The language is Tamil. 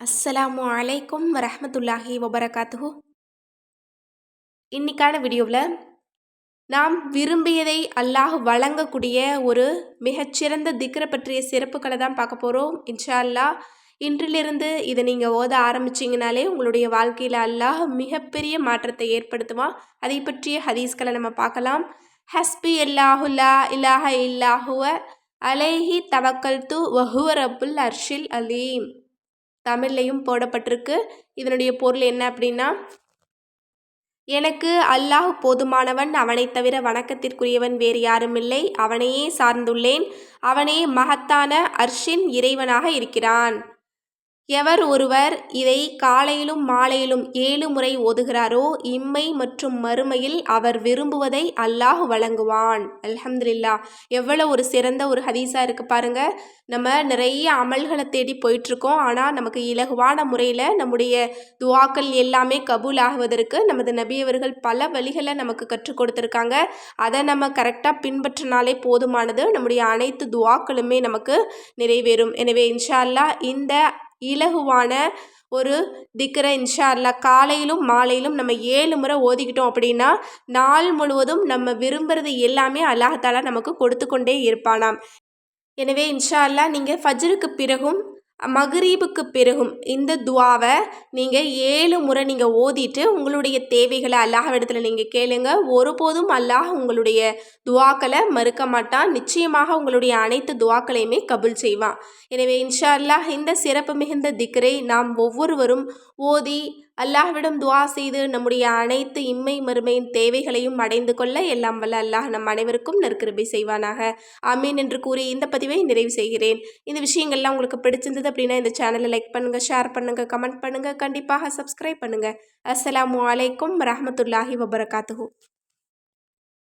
அஸ்ஸலாமு அலைக்கும் வரமத்துல்லாஹி வபரகாத்துஹு. இன்னைக்கான வீடியோவில் நாம் விரும்பியதை அல்லாஹ் வழங்கக்கூடிய ஒரு மிகச்சிறந்த திக்ரை பற்றிய சிறப்புகளை தான் பார்க்க போகிறோம் இன்ஷா அல்லாஹ் இன்றிலிருந்து இதை நீங்கள் ஓத ஆரம்பிச்சிங்கனாலே உங்களுடைய வாழ்க்கையில் அல்லாஹ் மிகப்பெரிய மாற்றத்தை ஏற்படுத்துவான். அதை பற்றிய ஹதீஸ்களை நம்ம பார்க்கலாம். ஹஸ்பி அல்லாஹுல்லா இல்லாஹ இல்லாஹுவ அலைஹி தவக்கல் து வஹுவ ரப்புல் அர்ஷில் அலீம். தமிழ்லையும் போடப்பட்டிருக்கு. இதனுடைய பொருள் என்ன அப்படின்னா எனக்கு அல்லாஹ் போதுமானவன் அவனைத் தவிர வணக்கத்திற்குரியவன் வேறு யாரும் இல்லை. அவனையே சார்ந்துள்ளேன். அவனே மகத்தான அர்ஷின் இறைவனாக இருக்கிறான். எவர் ஒருவர் இதை காலையிலும் மாலையிலும் ஏழு முறை ஓதுகிறாரோ இம்மை மற்றும் மறுமையில் அவர் விரும்புவதை அல்லாஹ் வழங்குவான். அல்ஹம்துலில்லா. எவ்வளோ ஒரு சிறந்த ஒரு ஹதீஸாக இருக்குது பாருங்க. நம்ம நிறைய அமல்களை தேடி போயிட்டுருக்கோம். ஆனால் நமக்கு இலகுவான முறையில் நம்முடைய துவாக்கள் எல்லாமே கபூல் ஆகுவதற்கு நமது நபியவர்கள் பல வழிகளை நமக்கு கற்றுக் கொடுத்துருக்காங்க. அதை நம்ம கரெக்டாக பின்பற்றினாலே போதுமானது. நம்முடைய அனைத்து துவாக்களுமே நமக்கு நிறைவேறும். எனவே இன்ஷா அல்லாஹ் இந்த இலகுவான ஒரு திக்கரை இன்ஷா அல்லா காலையிலும் மாலையிலும் நம்ம ஏழு முறை ஓதிக்கிட்டோம் அப்படின்னா நாள் முழுவதும் நம்ம விரும்புகிறது எல்லாமே அல்லாஹாலா நமக்கு கொடுத்து கொண்டே இருப்பானாம். எனவே இன்ஷா அல்லா நீங்கள் ஃபஜ்ருக்கு பிறகும் மகரீபுக்கு பிறகும் இந்த துவாவை நீங்கள் ஏழு முறை நீங்கள் ஓதிட்டு உங்களுடைய தேவைகளை அல்லாஹ்விடத்தில் நீங்கள் கேளுங்க. ஒருபோதும் அல்லாஹ் உங்களுடைய துவாக்களை மறுக்க மாட்டான். நிச்சயமாக உங்களுடைய அனைத்து துவாக்களையுமே கபுல் செய்வான். எனவே இன்ஷா அல்லாஹ் இந்த சிறப்பு மிகுந்த திக்கரை நாம் ஒவ்வொருவரும் ஓதி அல்லாஹ்விடம் துவா செய்து நம்முடைய அனைத்து இம்மை மறுமையின் தேவைகளையும் அடைந்து கொள்ள எல்லாம் வல்ல அல்லாஹ் நம் அனைவருக்கும் நற்கிருபை செய்வானாக. அமீன் என்று கூறி இந்த பதிவை நிறைவு செய்கிறேன். இந்த விஷயங்கள்லாம் உங்களுக்கு பிடிச்சிருந்தது அப்படின்னா இந்த சேனலை லைக் பண்ணுங்கள் ஷேர் பண்ணுங்கள் கமெண்ட் பண்ணுங்கள் கண்டிப்பாக சப்ஸ்கிரைப் பண்ணுங்கள் அஸ்ஸலாமு அலைக்கும் ரஹமத்துல்லாஹி வபரகாத்துஹூ.